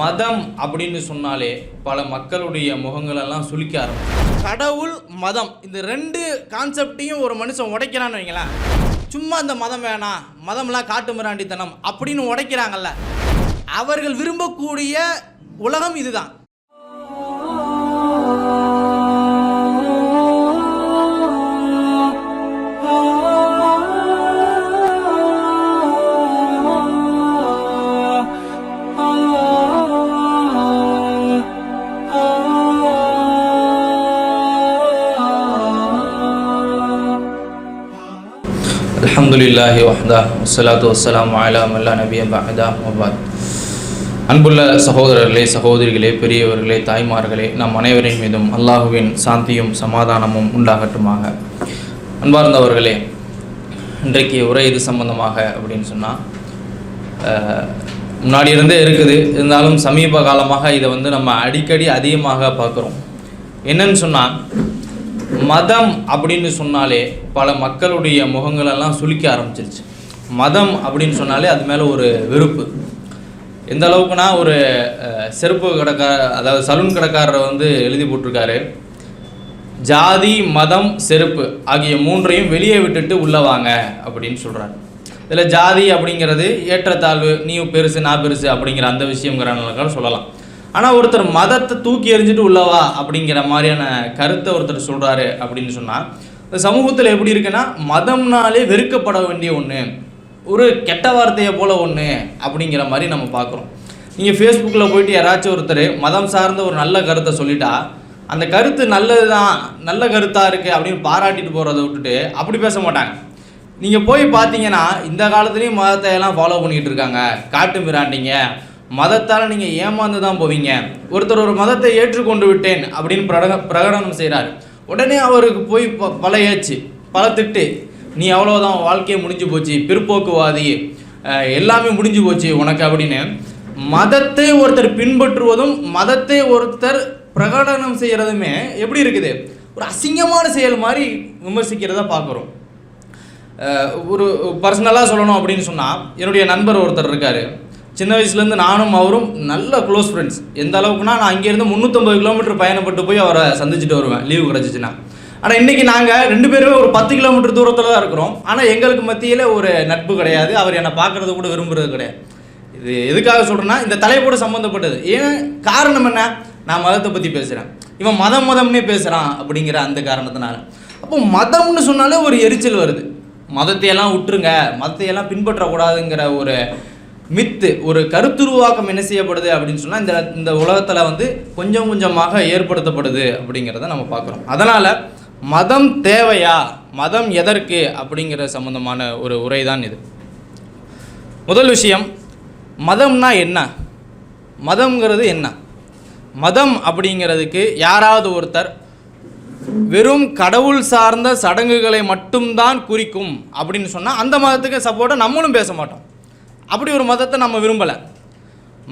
மதம் அப்படின்னு சொன்னாலே பல மக்களுடைய முகங்களெல்லாம் சுளிக்க ஆரம்பிச்சு கடவுள் மதம் இந்த ரெண்டு கான்செப்டையும் ஒரு மனுஷன் உடைக்கிறான்னு வைங்களேன். சும்மா இந்த மதம் வேணாம் மதம்லாம் காட்டு மிராண்டித்தனம் அப்படின்னு உடைக்கிறாங்கல்ல. அவர்கள் விரும்பக்கூடிய உலகம் இதுதான். அலமதுல்லாஹி வஹ்தா வசலாத்து வசலாம் அலா அல்லா நபிய பஹதா முபாத் அன்புள்ள சகோதரர்களே சகோதரிகளே பெரியவர்களே தாய்மார்களே நம் அனைவரின் மீதும் அல்லாஹுவின் சாந்தியும் சமாதானமும் உண்டாகட்டுமாக. அன்பார்ந்தவர்களே இன்றைக்கு உரை இது சம்பந்தமாக அப்படின்னு சொன்னால் முன்னாடி இருந்தே இருக்குது. இருந்தாலும் சமீப காலமாக இதை வந்து நம்ம அடிக்கடி அதிகமாக பார்க்குறோம். என்னன்னு சொன்னால் மதம் அப்படின்னு சொன்னாலே பல மக்களுடைய முகங்களெல்லாம் சுலிக்க ஆரம்பிச்சிருச்சு. மதம் அப்படின்னு சொன்னாலே அது மேலே ஒரு வெறுப்பு. எந்த அளவுக்குனா ஒரு செருப்பு கடைக்கார அதாவது சலூன் கடைக்காரர் வந்து எழுதி போட்டிருக்காரு. ஜாதி மதம் செருப்பு ஆகிய மூன்றையும் வெளியே விட்டுட்டு உள்ளே வாங்க அப்படின்னு சொல்கிறார் இதில் ஜாதி அப்படிங்கிறது ஏற்றத்தாழ்வு நீ பெருசு நான் பெருசு அப்படிங்கிற அந்த விஷயங்கிறனால சொல்லலாம். ஆனால் ஒருத்தர் மதத்தை தூக்கி எறிஞ்சிட்டு உள்ளவா அப்படிங்கிற மாதிரியான கருத்தை ஒருத்தர் சொல்கிறாரு அப்படின்னு சொன்னால் இந்த சமூகத்தில் எப்படி இருக்குன்னா மதம்னாலே வெறுக்கப்பட வேண்டிய ஒன்று ஒரு கெட்ட வார்த்தையை போல் ஒன்று அப்படிங்கிற மாதிரி நம்ம பார்க்குறோம். நீங்கள் ஃபேஸ்புக்கில் போயிட்டு யாராச்சும் ஒருத்தர் மதம் சார்ந்த ஒரு நல்ல கருத்தை சொல்லிட்டா அந்த கருத்து நல்லது தான் நல்ல கருத்தாக இருக்குது அப்படின்னு பாராட்டிட்டு போகிறத விட்டுட்டு அப்படி பேச மாட்டாங்க. நீங்கள் போய் பார்த்தீங்கன்னா இந்த காலத்துலேயும் மதத்தை எல்லாம் ஃபாலோ பண்ணிக்கிட்டு இருக்காங்க. காட்டு மிராண்டிங்க மதத்தால் நீங்கள் ஏமாந்து தான் போவீங்க. ஒருத்தர் ஒரு மதத்தை ஏற்றுக்கொண்டு விட்டேன் அப்படின்னு பிரக பிரகடனம் செய்கிறார் உடனே அவருக்கு போய் ப பல ஏச்சு பல திட்டு நீ அவ்வளோதான் வாழ்க்கையே முடிஞ்சு போச்சு. பிற்போக்குவாதி. எல்லாமே முடிஞ்சு போச்சு உனக்கு அப்படின்னு. மதத்தை ஒருத்தர் பின்பற்றுவதும் மதத்தை ஒருத்தர் பிரகடனம் செய்கிறதுமே எப்படி இருக்குது? ஒரு அசிங்கமான செயல் மாதிரி விமர்சிக்கிறத பார்க்குறோம் ஒரு பர்சனலாக சொல்லணும் அப்படின்னு சொன்னால் என்னுடைய நண்பர் ஒருத்தர் இருக்கார். சின்ன வயசுலேருந்து நானும் அவரும் நல்ல க்ளோஸ் ஃப்ரெண்ட்ஸ் எந்த அளவுக்குனா நான் இங்கேருந்து முந்நூற்றம்பது கிலோமீட்டர் பயணப்பட்டு போய் அவரை சந்திச்சுட்டு வருவேன். லீவு கிடச்சிச்சின்னா. ஆனால் இன்றைக்கி நாங்கள் ரெண்டு பேருமே ஒரு பத்து கிலோமீட்டர் தூரத்தில் தான் இருக்கிறோம். ஆனால் எங்களுக்கு மத்தியில் ஒரு நட்பு கிடையாது. அவர் என்னை பார்க்குறது கூட விரும்புறது கிடையாது. இது எதுக்காக சொல்கிறேன்னா இந்த தலைப்போடு சம்மந்தப்பட்டது ஏன் காரணம் என்ன? நான் மதத்தை பற்றி பேசுகிறேன் இவன் மதம் மதம்னே பேசுகிறான் அப்படிங்கிற அந்த காரணத்தினால. அப்போ மதம்னு சொன்னாலே ஒரு எரிச்சல் வருது. மதத்தையெல்லாம் விட்டுருங்க. மதத்தையெல்லாம் பின்பற்றக்கூடாதுங்கிற ஒரு மித்து ஒரு கருத்துருவாக்கம் என்ன செய்யப்படுது அப்படின்னு சொன்னால் இந்த இந்த உலகத்தில் வந்து கொஞ்சம் கொஞ்சமாக ஏற்படுத்தப்படுது அப்படிங்கிறத நம்ம பார்க்குறோம். அதனால் மதம் தேவையா மதம் எதற்கு அப்படிங்கிற சம்மந்தமான ஒரு உரை தான் இது. முதல் விஷயம் மதம்னா என்ன? மதம்ங்கிறது என்ன? மதம் அப்படிங்கிறதுக்கு யாராவது ஒருத்தர் வெறும் கடவுள் சார்ந்த சடங்குகளை மட்டும்தான் குறிக்கும் அப்படின்னு சொன்னால் அந்த மதத்துக்கு சப்போர்ட்டாக நம்மளும் பேச மாட்டோம். அப்படி ஒரு மதத்தை நம்ம விரும்பலை.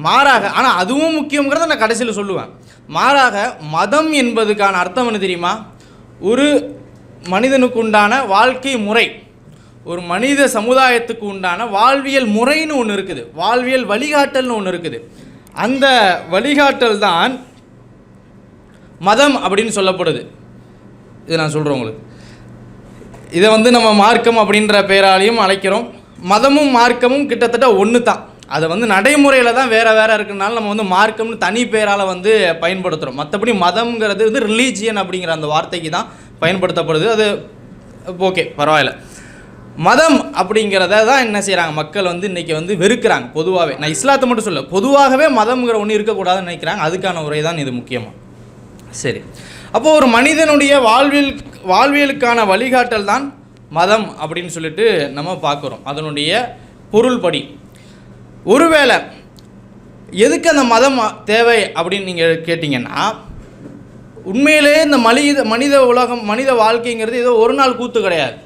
மாறாக ஆனால் அதுவும் முக்கியங்கிறத நான் கடைசியில் சொல்லுவேன். மாறாக மதம் என்பதுக்கான அர்த்தம் என்ன தெரியுமா? ஒரு மனிதனுக்கு உண்டான வாழ்க்கை முறை ஒரு மனித சமுதாயத்துக்கு உண்டான வாழ்வியல் முறைன்னு ஒன்று இருக்குது. வாழ்வியல் வழிகாட்டல்னு ஒன்று இருக்குது. அந்த வழிகாட்டல் தான் மதம் அப்படின்னு சொல்லப்படுது. இது நான் சொல்கிறேன் உங்களுக்கு. இதை வந்து நம்ம மார்க்கம் அப்படின்ற பெயராலையும் அழைக்கிறோம். மதமும் மார்க்கமும் கிட்டத்தட்ட ஒன்று தான் அதை வந்து நடைமுறையில் தான் வேறு வேறு இருக்கிறனால நம்ம வந்து மார்க்கம்னு தனி பெயரால் வந்து பயன்படுத்துகிறோம் மற்றபடி மதம்ங்கிறது வந்து ரிலீஜியன் அப்படிங்கிற அந்த வார்த்தைக்கு தான் பயன்படுத்தப்படுது. அது ஓகே பரவாயில்ல. மதம் அப்படிங்கிறத தான் என்ன செய்கிறாங்க மக்கள் வந்து இன்றைக்கி வந்து வெறுக்கிறாங்க பொதுவாகவே நான் இஸ்லாத்தை மட்டும் சொல்ல பொதுவாகவே மதம்ங்கிற ஒன்று இருக்கக்கூடாதுன்னு நினைக்கிறாங்க. அதுக்கான உரை தான் இது முக்கியமாக சரி. அப்போது ஒரு மனிதனுடைய வாழ்வியல் வாழ்வியலுக்கான வழிகாட்டல் தான் மதம் அப்படின்னு சொல்லிட்டு நம்ம பார்க்குறோம். அதனுடைய பொருள்படி. ஒருவேளை எதுக்கு அந்த மதம் தேவை அப்படின்னு நீங்கள் கேட்டிங்கன்னா உண்மையிலே இந்த மனித மனித உலகம் மனித வாழ்க்கைங்கிறது ஏதோ ஒரு நாள் கூத்து கிடையாது.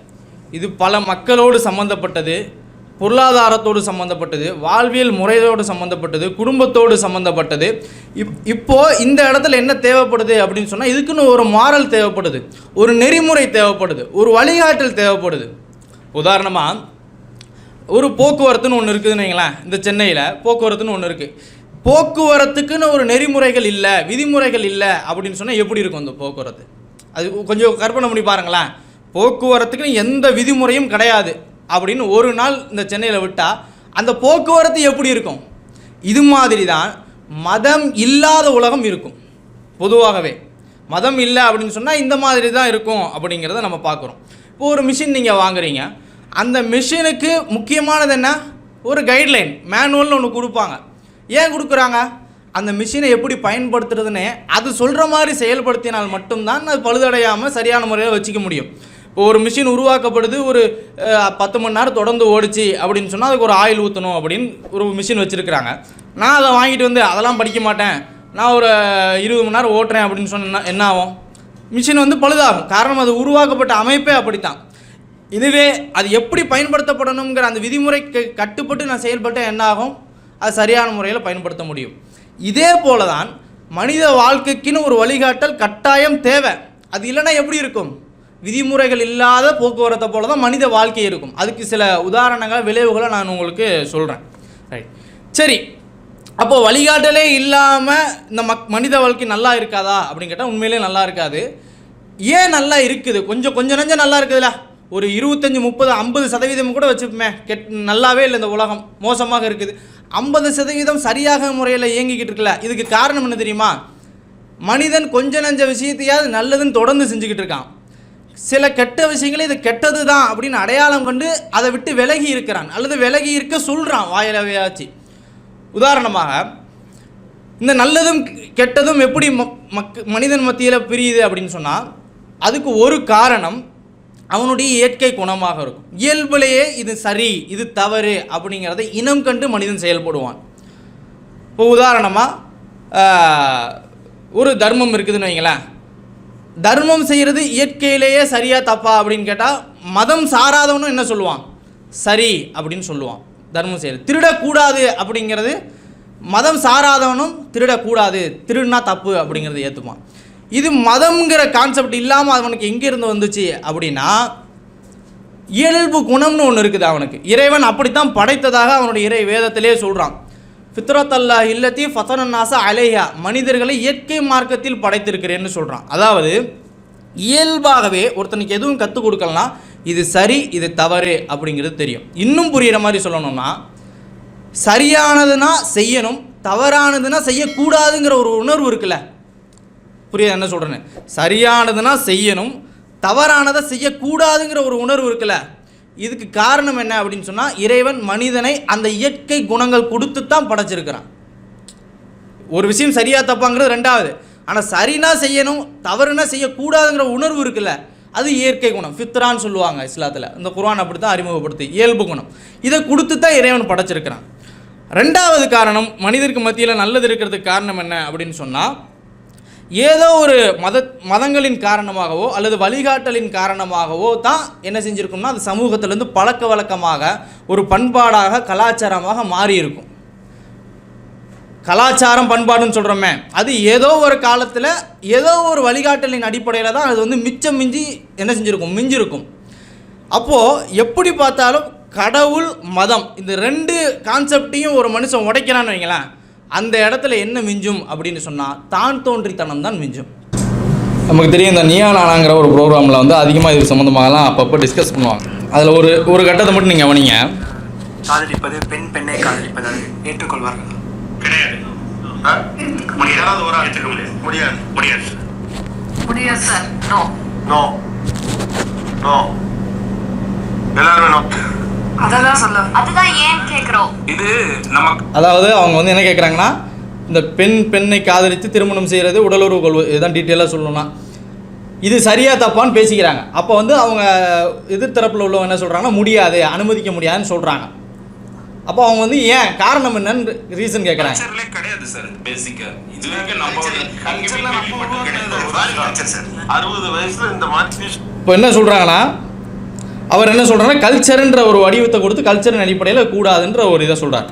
இது பல மக்களோடு சம்மந்தப்பட்டது பொருளாதாரத்தோடு சம்மந்தப்பட்டது வாழ்வியல் முறையோடு சம்மந்தப்பட்டது குடும்பத்தோடு சம்மந்தப்பட்டது இப் இப்போது இந்த இடத்துல என்ன தேவைப்படுது அப்படின்னு சொன்னால் இதுக்குன்னு ஒரு மாரல் தேவைப்படுது ஒரு நெறிமுறை தேவைப்படுது ஒரு வழிகாட்டல் தேவைப்படுது. உதாரணமாக ஒரு போக்குவரத்துன்னு ஒன்று இருக்குதுன்னு வைங்களேன் இந்த சென்னையில் போக்குவரத்துன்னு ஒன்று இருக்குது போக்குவரத்துக்குன்னு ஒரு நெறிமுறைகள் இல்லை விதிமுறைகள் இல்லை அப்படின்னு சொன்னால் எப்படி இருக்கும் அந்த போக்குவரத்து? அது கொஞ்சம் கற்பனை பண்ணி பாருங்களேன். போக்குவரத்துக்குன்னு எந்த விதிமுறையும் கிடையாது. அப்படின்னு ஒரு நாள் இந்த சென்னையில் விட்டால் அந்த போக்குவரத்து எப்படி இருக்கும்? இது மாதிரி தான் மதம் இல்லாத உலகம் இருக்கும். பொதுவாகவே. மதம் இல்லை அப்படின்னு சொன்னால் இந்த மாதிரி தான் இருக்கும் அப்படிங்கிறத நம்ம பார்க்குறோம். இப்போ ஒரு மிஷின் நீங்கள் வாங்குறீங்க. அந்த மிஷினுக்கு முக்கியமானது என்ன? ஒரு கைட்லைன் மேனுவல்னு ஒன்று கொடுப்பாங்க. ஏன் கொடுக்குறாங்க? அந்த மிஷினை எப்படி பயன்படுத்துறதுன்னு அது சொல்கிற மாதிரி செயல்படுத்தினால் மட்டும்தான் அது பழுதடையாமல் சரியான முறையில் வச்சுக்க முடியும். ஒரு மிஷின் உருவாக்கப்படுது ஒரு பத்து மணி நேரம் தொடர்ந்து ஓடிச்சு அப்படின்னு சொன்னால் அதுக்கு ஒரு ஆயில் ஊற்றணும் அப்படின்னு ஒரு மிஷின் வச்சுருக்கிறாங்க. நான் அதை வாங்கிட்டு வந்து அதெல்லாம் படிக்க மாட்டேன். நான் ஒரு இருபது மணி நேரம் ஓட்டுறேன் அப்படின்னு சொன்ன என்ன ஆகும்? மிஷின் வந்து பழுதாகும். காரணம் அது உருவாக்கப்பட்ட அமைப்பே அப்படித்தான். இதுவே அது எப்படி பயன்படுத்தப்படணுங்கிற அந்த விதிமுறைக்கு கட்டுப்பட்டு நான் செயல்பட்டேன் என்ன ஆகும்? அது சரியான முறையில் பயன்படுத்த முடியும். இதே போல தான் மனித வாழ்க்கைக்குன்னு ஒரு வழிகாட்டல் கட்டாயம் தேவை. அது இல்லைன்னா எப்படி இருக்கும்? விதிமுறைகள் இல்லாத போக்குவரத்தை போல தான் மனித வாழ்க்கை இருக்கும். அதுக்கு சில உதாரணங்கள் விளைவுகளை நான் உங்களுக்கு சொல்கிறேன் ரைட் சரி. அப்போது வழிகாட்டலே இல்லாமல் இந்த மக் மனித வாழ்க்கை நல்லா இருக்காதா? அப்படின்னு கேட்டால் உண்மையிலே நல்லா இருக்காது. ஏன் நல்லா இருக்குது? கொஞ்சம் கொஞ்சம் நஞ்சம் நல்லா இருக்குதுல்ல ஒரு இருபத்தஞ்சி முப்பது ஐம்பது சதவீதம் கூட வச்சுப்போமே. கெட் நல்லாவே இல்லை இந்த உலகம். மோசமாக இருக்குது. ஐம்பது சதவீதம் சரியாக முறையில் இயங்கிக்கிட்டு இருக்கல இதுக்கு காரணம் என்ன தெரியுமா? மனிதன் கொஞ்ச நஞ்ச விஷயத்தையாவது நல்லதுன்னு தொடர்ந்து செஞ்சுக்கிட்டு இருக்கான். சில கெட்ட விஷயங்களை இது கெட்டது தான் அப்படின்னு அடையாளம் கண்டு அதை விட்டு விலகி இருக்கிறான். அல்லது விலகி இருக்க சொல்கிறான் வாயிலவையாச்சு உதாரணமாக இந்த நல்லதும் கெட்டதும் எப்படி மக் மனிதன் மத்தியில் பிரியுது அப்படின்னு சொன்னால் அதுக்கு ஒரு காரணம் அவனுடைய இயற்கை குணமாக இருக்கும். இயல்புலேயே இது சரி இது தவறு அப்படிங்கிறத இனம் கண்டு மனிதன் செயல்படுவான். இப்போ உதாரணமாக ஒரு தர்மம் இருக்குதுன்னு வைங்களேன். தர்மம் செய்கிறது இயற்கையிலேயே சரியா தப்பா அப்படின்னு கேட்டால் மதம் சாராதவனும் என்ன சொல்லுவான்? சரி அப்படின்னு சொல்லுவான். தர்மம் செய்கிறது திருடக்கூடாது அப்படிங்கிறது மதம் சாராதவனும் திருடக்கூடாது. திருடுனா தப்பு அப்படிங்கிறத ஏற்றுப்பான் இது மதம்ங்கிற கான்செப்ட் இல்லாமல் அவனுக்கு எங்கேருந்து வந்துச்சு அப்படின்னா இயல்பு குணம்னு ஒன்று இருக்குது அவனுக்கு. இறைவன் அப்படித்தான் படைத்ததாக அவனுடைய இறை வேதத்திலே சொல்கிறான் ஃபித்ரத் அல்லா இல்லத்தி ஃபத்தனநாச அலேஹா. மனிதர்களை இயற்கை மார்க்கத்தில் படைத்திருக்கிறேன்னு சொல்கிறான் அதாவது இயல்பாகவே ஒருத்தனுக்கு எதுவும் கற்றுக் கொடுக்கலனா இது சரி இது தவறு அப்படிங்கிறது தெரியும். இன்னும் புரிகிற மாதிரி சொல்லணும்னா சரியானதுன்னா செய்யணும் தவறானதுன்னா செய்யக்கூடாதுங்கிற ஒரு உணர்வு இருக்குல்ல? புரியுது என்ன சொல்கிறேன்னு சரியானதுன்னா செய்யணும் தவறானதை செய்யக்கூடாதுங்கிற ஒரு உணர்வு இருக்குல்ல? இதுக்கு காரணம் என்ன அப்படின்னு சொன்னால் இறைவன் மனிதனை அந்த இயற்கை குணங்கள் கொடுத்து தான் படைச்சிருக்கிறான். ஒரு விஷயம் சரியாக தப்பாங்கிறது ரெண்டாவது. ஆனால் சரினா செய்யணும் தவறுனா செய்யக்கூடாதுங்கிற உணர்வு இருக்குல்ல அது இயற்கை குணம். ஃபித்ரான்னு சொல்லுவாங்க இஸ்லாத்தில். இந்த குரான் அப்படி தான் அறிமுகப்படுத்து இயல்பு குணம். இதை கொடுத்து தான் இறைவன் படைச்சிருக்கிறான். ரெண்டாவது காரணம் மனிதருக்கு மத்தியில் நல்லது இருக்கிறதுக்கு காரணம் என்ன அப்படின்னு சொன்னால் ஏதோ ஒரு மத மதங்களின் காரணமாகவோ அல்லது வழிகாட்டலின் காரணமாகவோ தான் என்ன செஞ்சுருக்கும்னா அது சமூகத்திலேருந்து பழக்க வழக்கமாக ஒரு பண்பாடாக கலாச்சாரமாக மாறியிருக்கும். கலாச்சாரம் பண்பாடுன்னு சொல்கிறோமே அது ஏதோ ஒரு காலத்தில் ஏதோ ஒரு வழிகாட்டலின் அடிப்படையில் தான் அது வந்து மிச்சம் மிஞ்சி என்ன செஞ்சுருக்கும் மிஞ்சிருக்கும். அப்போது எப்படி பார்த்தாலும் கடவுள் மதம் இந்த ரெண்டு கான்செப்டையும் ஒரு மனுஷன் உடைக்கிறான்னு வைங்களேன். அந்த இடத்துல என்ன மிஞ்சும் அப்படின்னு சொன்னால் தான் தோன்றித்தனம் தான் மிஞ்சும். நமக்கு தெரியும் இந்த நியா நானாங்கிற ஒரு ப்ரோக்ராமில் வந்து அதிகமாக இது சம்மந்தமாகலாம் அப்பப்போ டிஸ்கஸ் பண்ணுவாங்க. அதில் ஒரு ஒரு கட்டத்தை மட்டும் நீங்கள் கவனிங்க. காதலிப்பது பெண் பெண்ணை காதலிப்பது ஏற்றுக்கொள்வார்கள்? கிடையாது? முடியாது ஒரு ஆள் ஏற்றுக்க முடியாது. முடியாது. முடியாது முடியாது சார் நோ நோ நோ எல்லாருமே நோ அதெல்லாம் சொல்ல. அதுதான் ஏன் கேக்குறோம்? இது நமக்கு அதாவது அவங்க வந்து என்ன கேட்குறாங்கன்னா இந்த பெண் பெண்ணை காதலித்து திருமணம் செய்கிறது உடலுறவு கொள்வது இதுதான் டீட்டெயிலாக சொல்லணும்னா. இது சரியா தப்பான்னு பேசிக்கிறாங்க. அப்போ வந்து அவங்க எதிர்த்தரப்பில் உள்ளவங்க என்ன சொல்கிறாங்கன்னா முடியாது அனுமதிக்க முடியாதுன்னு சொல்கிறாங்க அப்போ அவங்க வந்து ஏன் காரணம் என்னன்னு ரீசன் கேட்குறாங்க கிடையாது சார் பேசிக்கா இது வரைக்கும் நம்ம அறுபது வயசுல இந்த மாதிரி இப்போ என்ன சொல்கிறாங்கன்னா அவர் என்ன சொல்கிறாருன்னா கல்ச்சருன்ற ஒரு வடிவத்தை கொடுத்து கல்ச்சரின் அடிப்படையில் கூடாதுன்ற ஒரு இதை சொல்கிறார்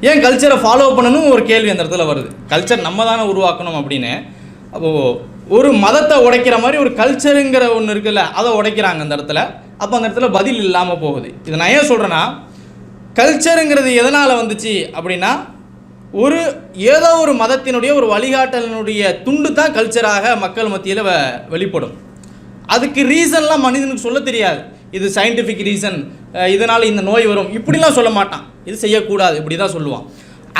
ஏன் கல்ச்சரை ஃபாலோ பண்ணணும் ஒரு கேள்வி அந்த இடத்துல வருது. கல்ச்சர் நம்ம தானே உருவாக்கணும் அப்படின்னு. அப்போது ஒரு மதத்தை உடைக்கிற மாதிரி ஒரு கல்ச்சருங்கிற ஒன்று இருக்குல்ல அதை உடைக்கிறாங்க அந்த இடத்துல. அப்போ அந்த இடத்துல பதில் இல்லாமல் போகுது. இது நான் ஏன் சொல்கிறேன்னா கல்ச்சருங்கிறது எதனால் வந்துச்சு அப்படின்னா ஒரு ஏதோ ஒரு மதத்தினுடைய ஒரு வழிகாட்டலினுடைய துண்டு தான் கல்ச்சராக மக்கள் மத்தியில் வ- வெளிப்படும். அதுக்கு ரீசன்லாம் மனிதனுக்கு சொல்ல தெரியாது. இது சயின்டிஃபிக் ரீசன் இதனால் இந்த நோய் வரும். இப்படிலாம் சொல்ல மாட்டான். இது செய்யக்கூடாது. இப்படி தான் சொல்லுவான்.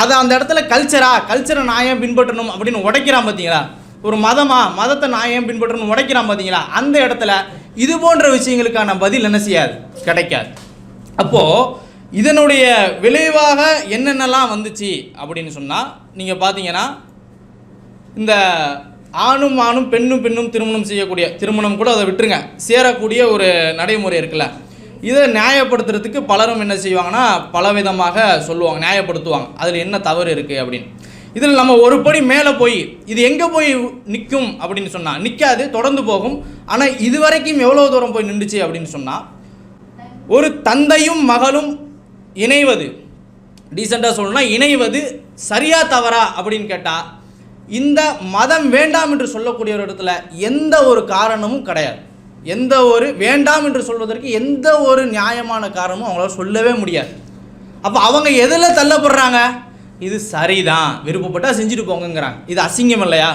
அதை அந்த இடத்துல கல்ச்சரா கல்ச்சரை நான் ஏன் பின்பற்றணும் அப்படின்னு உடைக்கிறான் பார்த்தீங்களா ஒரு மதமா? மதத்தை நான் ஏன் பின்பற்றணும் உடைக்கிறான் பார்த்தீங்களா அந்த இடத்துல இது போன்ற விஷயங்களுக்கான பதில் என்ன செய்யாது? கிடைக்காது. அப்போது இதனுடைய விளைவாக என்னென்னலாம் வந்துச்சு அப்படின்னு சொன்னால் நீங்கள் பார்த்தீங்கன்னா இந்த ஆணும் ஆணும் பெண்ணும் பெண்ணும் திருமணம் செய்யக்கூடிய திருமணம் கூட அதை விட்டுருங்க. சேரக்கூடிய ஒரு நடைமுறை இருக்குல்ல. இதை நியாயப்படுத்துறதுக்கு பலரும் என்ன செய்வாங்கன்னா பலவிதமாக சொல்லுவாங்க நியாயப்படுத்துவாங்க. அதில் என்ன தவறு இருக்குது அப்படின்னு. இதில் நம்ம ஒரு படி மேலே போய் இது எங்கே போய் நிற்கும் அப்படின்னு சொன்னால் நிற்காது தொடர்ந்து போகும். ஆனால் இது வரைக்கும் எவ்வளோ தூரம் போய் நின்றுச்சு அப்படின்னு சொன்னால் ஒரு தந்தையும் மகளும் இணைவது டீசெண்டாக சொல்லணும்னா இணைவது சரியா தவறா அப்படின்னு கேட்டால் இந்த மதம் வேண்டாம் என்று சொல்லக்கூடிய ஒரு இடத்துல எந்த ஒரு காரணமும் கிடையாது. எந்த ஒரு வேண்டாம் என்று சொல்வதற்கு எந்த ஒரு நியாயமான காரணமும் அவங்களால சொல்லவே முடியாது. அப்போ அவங்க எதில் தள்ளப்படுறாங்க? இது சரிதான் விருப்பப்பட்டா செஞ்சுட்டு போங்கங்கிறாங்க. இது அசிங்கம் இல்லையா?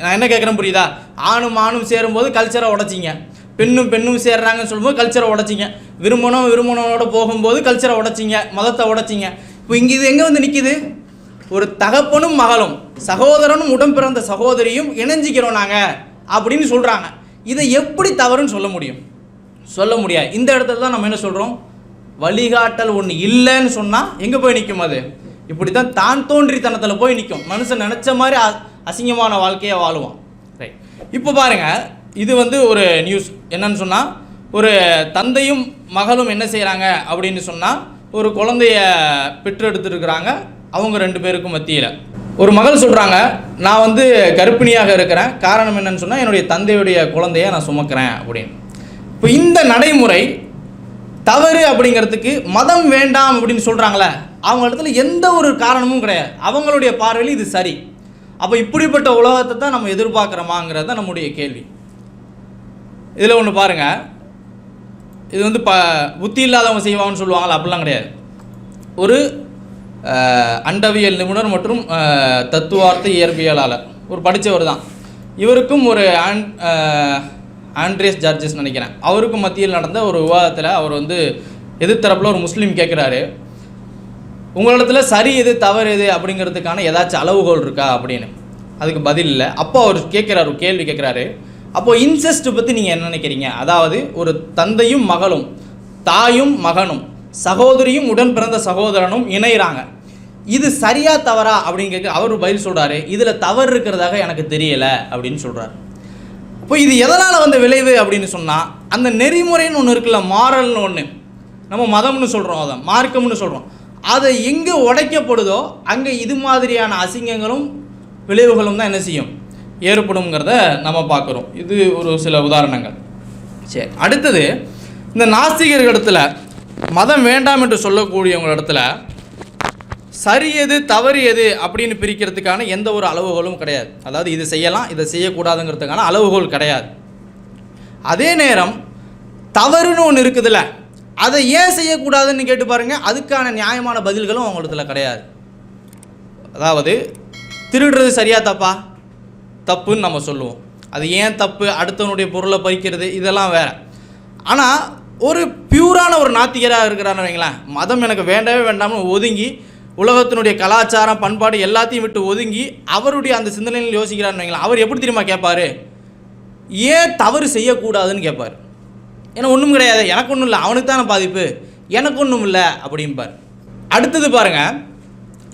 நான் என்ன கேட்குறேன் புரியுதா? ஆணும் ஆணும் சேரும்போது கல்ச்சரை உடைச்சிங்க. பெண்ணும் பெண்ணும் சேர்றாங்கன்னு சொல்லும்போது கல்ச்சரை உடச்சிங்க. விரும்பணும் விரும்பணோட போகும்போது கல்ச்சரை உடச்சிங்க மதத்தை உடைச்சிங்க. இப்போ இங்கே இது எங்கே வந்து நிற்கிது ஒரு தகப்பனும் மகளும். சகோதரனும் உடன் பிறந்த சகோதரியும் இணைஞ்சிக்கிறோம் நாங்கள் அப்படின்னு சொல்கிறாங்க இதை எப்படி தவறுன்னு சொல்ல முடியும்? சொல்ல முடியாது. இந்த இடத்துல தான் நம்ம என்ன சொல்கிறோம் வழிகாட்டல் ஒன்று இல்லைன்னு சொன்னால் எங்கே போய் நிற்கும் அது? இப்படி தான் தான் தோன்றித்தனத்தில் போய் நிற்கும் மனுஷன் நினச்ச மாதிரி அசிங்கமான வாழ்க்கையை வாழுவான். ரைட் இப்போ பாருங்க இது வந்து ஒரு நியூஸ் என்னன்னு சொன்னால் ஒரு தந்தையும் மகளும் என்ன செய்கிறாங்க அப்படின்னு சொன்னால் ஒரு குழந்தைய பெற்றெடுத்துருக்குறாங்க. அவங்க ரெண்டு பேருக்கும் மத்தியில். ஒரு மகள் சொல்கிறாங்க நான் வந்து கர்ப்பிணியாக இருக்கிறேன். காரணம் என்னன்னு சொன்னால் என்னுடைய தந்தையுடைய குழந்தைய நான் சுமக்கிறேன் அப்படின்னு. இப்போ இந்த நடைமுறை தவறு அப்படிங்கிறதுக்கு மதம் வேண்டாம் அப்படின்னு சொல்கிறாங்களே அவங்க இடத்துல எந்த ஒரு காரணமும் கிடையாது. அவங்களுடைய பார்வையில் இது சரி. அப்போ இப்படிப்பட்ட உலகத்தை தான் நம்ம எதிர்பார்க்குறோமாங்கிறது தான் நம்முடைய கேள்வி. இதில் ஒன்று பாருங்கள் இது வந்து ப புத்தி இல்லாதவங்க செய்வாங்கன்னு சொல்லுவாங்களா அப்படிலாம் கிடையாது. ஒரு அண்டவியல் நிபுணர் மற்றும் தத்துவார்த்த இயற்பியலாளர். ஒரு படித்தவர் தான். இவருக்கும் ஒரு ஆன் ஆண்ட்ரியஸ் ஜார்ஜஸ் நினைக்கிறேன். அவருக்கும் மத்தியில் நடந்த ஒரு விவாதத்தில் அவர் வந்து எதிர்த்தரப்பில் ஒரு முஸ்லீம் கேட்குறாரு உங்களிடத்துல சரி எது தவறு எது அப்படிங்கிறதுக்கான ஏதாச்சும் அளவுகோல் இருக்கா அப்படின்னு. அதுக்கு பதில் இல்லை. அப்போ அவர் கேட்குறாரு கேள்வி கேட்குறாரு அப்போது இன்செஸ்ட் பற்றி நீங்கள் என்ன நினைக்கிறீங்க? அதாவது ஒரு தந்தையும் மகளும் தாயும் மகனும் சகோதரியும் உடன் பிறந்த சகோதரனும் இணைகிறாங்க இது சரியா தவறா அப்படின்னு கேட்க அவர் பதில் சொல்கிறாரு இதில் தவறு இருக்கிறதாக எனக்கு தெரியலை அப்படின்னு சொல்கிறார் இப்போ இது எதனால் வந்த விளைவு அப்படின்னு சொன்னால் அந்த நெறிமுறைன்னு ஒன்று இருக்குல்ல மாரல்னு ஒன்று நம்ம மதம்னு சொல்கிறோம் அதை மார்க்கம்னு சொல்கிறோம் அதை எங்கே உடைக்கப்படுதோ அங்கே இது மாதிரியான அசிங்கங்களும் விளைவுகளும் தான் என்ன செய்யும்? ஏற்படுங்கிறத நம்ம பார்க்குறோம். இது ஒரு சில உதாரணங்கள். சரி அடுத்தது இந்த நாஸ்திகர்களிடத்தில் மதம் வேண்டாம் என்று சொல்லக்கூடியவங்க இடத்துல சரி எது தவறு எது அப்படின்னு பிரிக்கிறதுக்கான எந்த ஒரு அளவுகோலும் கிடையாது. அதாவது இது செய்யலாம் இதை செய்யக்கூடாதுங்கிறதுக்கான அளவுகோல் கிடையாது. அதே நேரம் தவறுன்னு ஒன்று இருக்குதுல்ல அதை ஏன் செய்யக்கூடாதுன்னு கேட்டு பாருங்கள் அதுக்கான நியாயமான பதில்களும் அவங்களிடத்துல கிடையாது. அதாவது திருடுறது சரியா தப்பா? தப்புன்னு நம்ம சொல்லுவோம். அது ஏன் தப்பு? அடுத்தவனுடைய பொருளை பறிக்கிறது இதெல்லாம் வேற. ஆனால் ஒரு பியூரான ஒரு நாத்திகராக இருக்கிறான்னு வைங்களேன். மதம் எனக்கு வேண்டவே வேண்டாம்னு ஒதுங்கி உலகத்தினுடைய கலாச்சாரம் பண்பாடு எல்லாத்தையும் விட்டு ஒதுங்கி அவருடைய அந்த சிந்தனையில் யோசிக்கிறான்னு வைங்களேன். அவர் எப்படி தெரியுமா கேட்பார் ஏன் தவறு செய்யக்கூடாதுன்னு கேட்பார் ஏன்னா ஒன்றும் கிடையாது. எனக்கு ஒன்றும் இல்லை. அவனுக்கு தானே பாதிப்பு. எனக்கு ஒன்றும் இல்லை அப்படிம்பார். அடுத்தது பாருங்கள்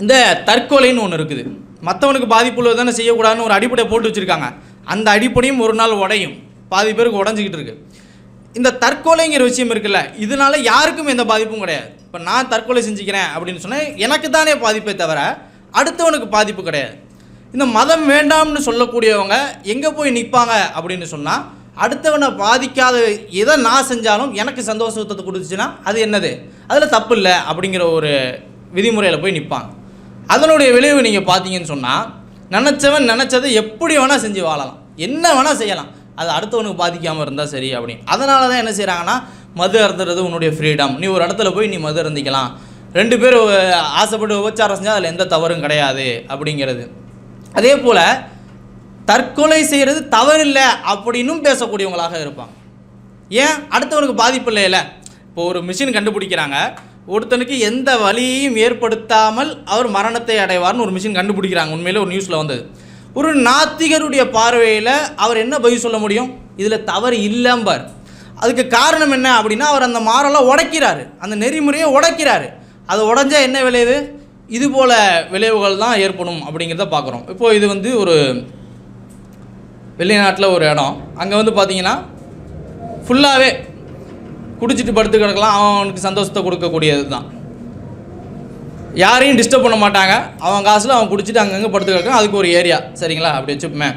இந்த தற்கொலைன்னு ஒன்று இருக்குது. மற்றவனுக்கு பாதிப்பு உள்ளது தானே செய்யக்கூடாதுன்னு ஒரு அடிப்படை போட்டு வச்சுருக்காங்க. அந்த அடிப்படையும் ஒரு நாள் உடையும். பாதி பேருக்கு உடஞ்சிக்கிட்டு இருக்குது இந்த தற்கொலைங்கிற விஷயம் இருக்குல்ல இதனால யாருக்கும் எந்த பாதிப்பும் கிடையாது. இப்போ நான் தற்கொலை செஞ்சுக்கிறேன் அப்படின்னு சொன்னால் எனக்கு தானே பாதிப்பே தவிர அடுத்தவனுக்கு பாதிப்பு கிடையாது. இந்த மதம் வேண்டாம்னு சொல்லக்கூடியவங்க எங்கே போய் நிற்பாங்க அப்படின்னு சொன்னால் அடுத்தவனை பாதிக்காத எதை நான் செஞ்சாலும் எனக்கு சந்தோஷத்தை கொடுத்துச்சுன்னா அது என்னது? அதில் தப்பு இல்லை அப்படிங்கிற ஒரு விதிமுறையில் போய் நிற்பாங்க அதனுடைய விளைவு நீங்கள் பார்த்தீங்கன்னு சொன்னால் நினச்சவன் நினச்சதை எப்படி வேணால் செஞ்சு வாழலாம். என்ன வேணால் செய்யலாம். அது அடுத்தவனுக்கு பாதிக்காமல் இருந்தால் சரி அப்படின்னு அதனால தான் என்ன செய்கிறாங்கன்னா மது அருந்துறது உன்னுடைய ஃப்ரீடம் நீ ஒரு இடத்துல போய் நீ மது அருந்திக்கலாம். ரெண்டு பேர் ஆசைப்பட்டு உபச்சாரம் செஞ்சால் அதில் எந்த தவறும் கிடையாது அப்படிங்கிறது. அதே போல் தற்கொலை செய்கிறது தவறில்லை அப்படின்னும் பேசக்கூடியவங்களாக இருப்பாங்க. ஏன்? அடுத்தவனுக்கு பாதிப்பு இல்லையில இப்போ ஒரு மிஷின் கண்டுபிடிக்கிறாங்க. ஒருத்தனுக்கு எந்த வழியையும் ஏற்படுத்தாமல் அவர் மரணத்தை அடைவார்னு ஒரு மிஷின் கண்டுபிடிக்கிறாங்க. உண்மையிலே ஒரு நியூஸில் வந்தது. ஒரு நாத்திகருடைய பார்வையில் அவர் என்ன பதில் சொல்ல முடியும்? இதில் தவறு இல்லம்பார் அதுக்கு காரணம் என்ன அப்படின்னா அவர் அந்த மாரெல்லாம் உடைக்கிறாரு. அந்த நெறிமுறையை உடைக்கிறாரு. அது உடஞ்சா என்ன விளைவு இது? போல விளைவுகள் தான் ஏற்படும் அப்படிங்கிறத பார்க்குறோம். இப்போது இது வந்து ஒரு வெளிநாட்டில் ஒரு இடம். அங்கே வந்து பார்த்தீங்கன்னா ஃபுல்லாகவே குடிச்சிட்டு படுத்து கிடக்கலாம். அவனுக்கு சந்தோஷத்தை கொடுக்கக்கூடியது தான் யாரையும் டிஸ்டர்ப் பண்ண மாட்டாங்க. அவன் காசில் அவன் குடிச்சிட்டு அங்கங்கே படுத்து அதுக்கு ஒரு ஏரியா சரிங்களா? அப்படி வச்சுப்போமே.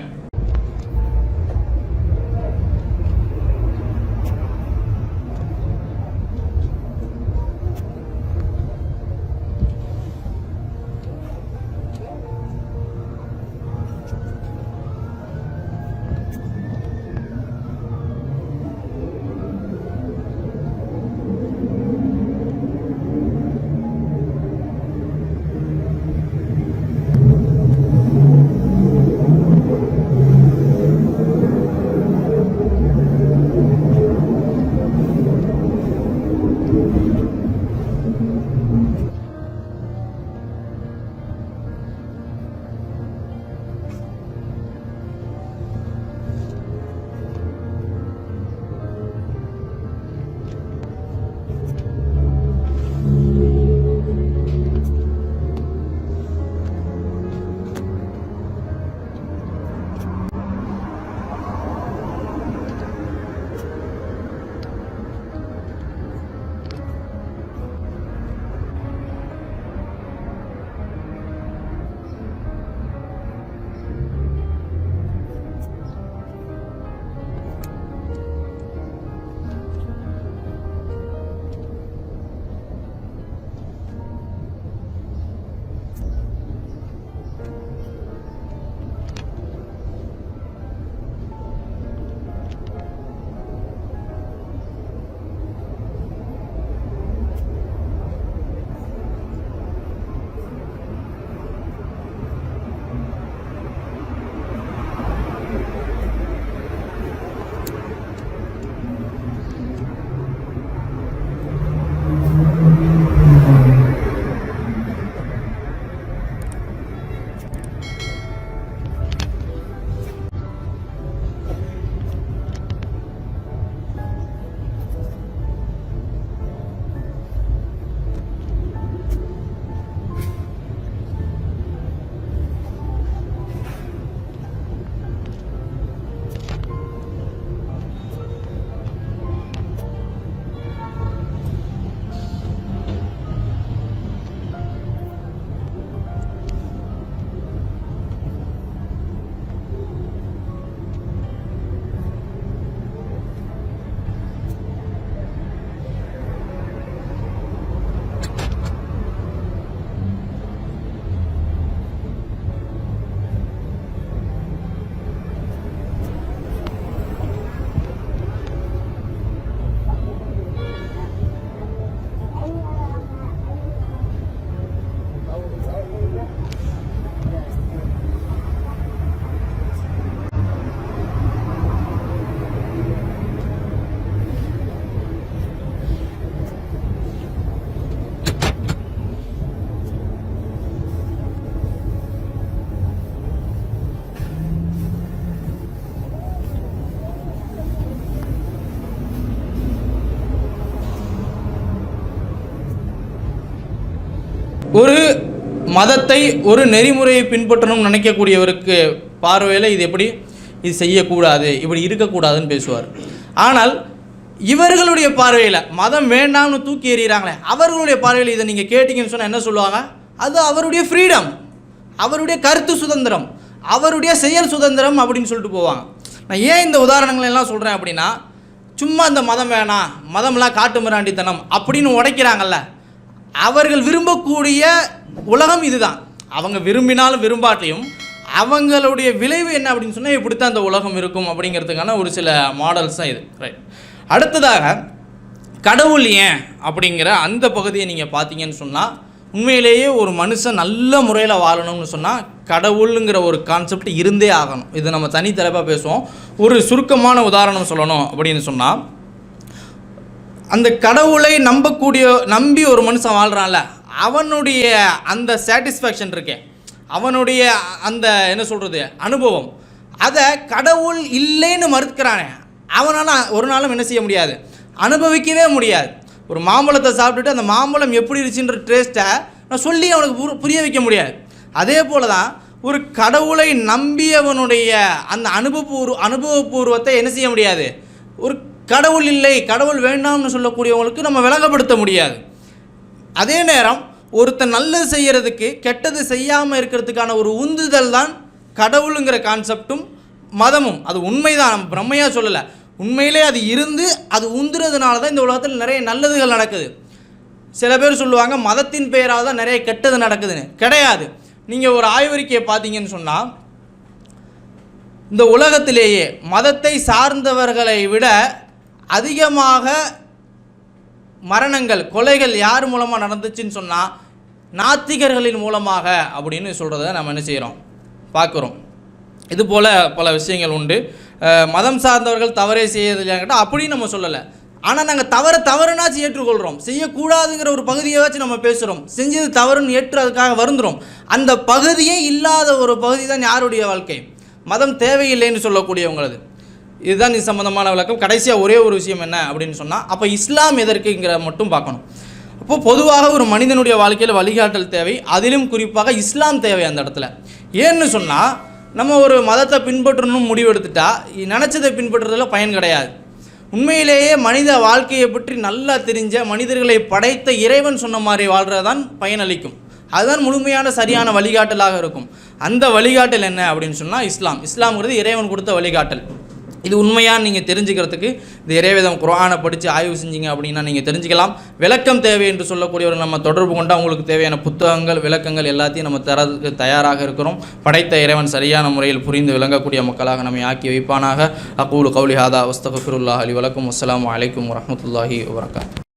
ஒரு மதத்தை ஒரு நெறிமுறையை பின்பற்றணும்னு நினைக்கக்கூடியவருக்கு பார்வையில் இது எப்படி? இது செய்யக்கூடாது இப்படி இருக்கக்கூடாதுன்னு பேசுவார். ஆனால் இவர்களுடைய பார்வையில் மதம் வேண்டாம்னு தூக்கி எறிகிறாங்களே அவர்களுடைய பார்வையில் இதை நீங்கள் கேட்டிங்கன்னு சொன்னால் என்ன சொல்லுவாங்க? அது அவருடைய ஃப்ரீடம் அவருடைய கருத்து சுதந்திரம் அவருடைய செயல் சுதந்திரம் அப்படின்னு சொல்லிட்டு போவாங்க. நான் ஏன் இந்த உதாரணங்கள் எல்லாம் சொல்கிறேன் அப்படின்னா சும்மா இந்த மதம் வேணாம் மதம்லாம் காட்டு மிராண்டித்தனம் அப்படின்னு உடைக்கிறாங்கல்ல அவர்கள் விரும்பக்கூடிய உலகம் இதுதான். அவங்க விரும்பினாலும் விரும்பாட்டியும் அவங்களுடைய விளைவு என்ன அப்படின்னு சொன்னால் இப்படித்தான் அந்த உலகம் இருக்கும் அப்படிங்கிறதுக்கான ஒரு சில மாடல்ஸ் தான் இது. ரைட் அடுத்ததாக கடவுள் ஏன் அப்படிங்கிற அந்த பகுதியை நீங்கள் பார்த்தீங்கன்னு சொன்னால் உண்மையிலேயே ஒரு மனுஷன் நல்ல முறையில் வாழணும்னு சொன்னால் கடவுளுங்கிற ஒரு கான்செப்ட் இருந்தே ஆகணும். இது நம்ம தனித்தலைப்பாக பேசுவோம். ஒரு சுருக்கமான உதாரணம் சொல்லணும் அப்படின்னு சொன்னால் அந்த கடவுளை நம்பக்கூடிய நம்பி ஒரு மனுஷன் வாழ்கிறான்ல அவனுடைய அந்த சாட்டிஸ்ஃபேக்ஷன் இருக்கே. அவனுடைய அந்த என்ன சொல்கிறது அனுபவம். அதை கடவுள் இல்லைன்னு மறுக்கிறானே அவனால் ஒரு நாளும் என்ன செய்ய முடியாது. அனுபவிக்கவே முடியாது. ஒரு மாம்பழத்தை சாப்பிட்டுட்டு அந்த மாம்பழம் எப்படி இருச்சுன்ற டேஸ்ட்டை நான் சொல்லி அவனுக்கு புரிய வைக்க முடியாது. அதே போல தான் ஒரு கடவுளை நம்பியவனுடைய அந்த அனுபவபூர்வ அனுபவபூர்வத்தை என்ன செய்ய முடியாது? ஒரு கடவுள் இல்லை கடவுள் வேண்டாம்னு சொல்லக்கூடியவங்களுக்கு நம்ம விளங்கப்படுத்த முடியாது. அதே நேரம் ஒருத்தன் நல்லது செய்கிறதுக்கு கெட்டது செய்யாமல் இருக்கிறதுக்கான ஒரு உந்துதல் தான் கடவுளுங்கிற கான்செப்டும் மதமும். அது உண்மைதான் நம்ம பிரம்மையாக சொல்லலை. உண்மையிலே அது இருந்து அது உந்துறதுனால தான் இந்த உலகத்தில் நிறைய நல்லதுகள் நடக்குது. சில பேர் சொல்லுவாங்க மதத்தின் பெயரால் தான் நிறைய கெட்டது நடக்குதுன்னு. கிடையாது. நீங்கள் ஒரு ஆய்வறிக்கையை பார்த்தீங்கன்னு சொன்னால் இந்த உலகத்திலேயே மதத்தை சார்ந்தவர்களை விட அதிகமாக மரணங்கள் கொலைகள் யார் மூலமாக நடந்துச்சுன்னு சொன்னால் நாத்திகர்களின் மூலமாக அப்படின்னு சொல்கிறத நம்ம என்ன செய்கிறோம் பார்க்குறோம். இது போல் பல விஷயங்கள் உண்டு. மதம் சார்ந்தவர்கள் தவறே செய்யறதில்லையான்னு கேட்டால் அப்படின்னு நம்ம சொல்லலை. ஆனால் நாங்கள் தவறு தவறுனாச்சும் ஏற்றுக்கொள்கிறோம் செய்யக்கூடாதுங்கிற ஒரு பகுதியாச்சும் நம்ம பேசுகிறோம் செஞ்சது தவறுன்னு ஏற்று அதுக்காக வருந்துடும் அந்த பகுதியே இல்லாத ஒரு பகுதி தான் யாருடைய வாழ்க்கை? மதம் தேவையில்லைன்னு சொல்லக்கூடியவங்களது. இதுதான் இது சம்மந்தமான விளக்கம். கடைசியாக ஒரே ஒரு விஷயம் என்ன அப்படின்னு சொன்னால் அப்போ இஸ்லாம் எதற்குங்கிற மட்டும் பார்க்கணும். அப்போ பொதுவாக ஒரு மனிதனுடைய வாழ்க்கையில் வழிகாட்டல் தேவை அதிலும் குறிப்பாக இஸ்லாம் தேவை அந்த இடத்துல. ஏன்னு சொன்னால் நம்ம ஒரு மதத்தை பின்பற்றணும்னு முடிவெடுத்துட்டா நினச்சதை பின்பற்றுறதுல பயன் கிடையாது. உண்மையிலேயே மனித வாழ்க்கையை பற்றி நல்லா தெரிஞ்ச மனிதர்களை படைத்த இறைவன் சொன்ன மாதிரி வாழ்கிறது தான் பயனளிக்கும் அதுதான் முழுமையான சரியான வழிகாட்டலாக இருக்கும். அந்த வழிகாட்டல் என்ன அப்படின்னு சொன்னால் இஸ்லாம். இஸ்லாம்ங்கிறது இறைவன் கொடுத்த வழிகாட்டல். இது உண்மையாக நீங்கள் தெரிஞ்சுக்கிறதுக்கு? இந்த இறைவேதம் குரானை படித்து ஆய்வு செஞ்சீங்க அப்படின்னா நீங்கள் தெரிஞ்சுக்கலாம். விளக்கம் தேவை என்று சொல்லக்கூடியவர் நம்ம தொடர்பு கொண்டால் உங்களுக்கு தேவையான புத்தகங்கள் விளக்கங்கள் எல்லாத்தையும் நம்ம தரதுக்கு தயாராக இருக்கிறோம். படைத்த இறைவன் சரியான முறையில் புரிந்து விளங்கக்கூடிய மக்களாக நம்மை ஆக்கி வைப்பானாக. அக்கூலு கௌலி ஹாதா வஸ்தஃபிருல்லாஹ் அலி வழக்கம் அஸ்லாம் அலைக்கும் வரமத்துல்லாஹி வரகாத்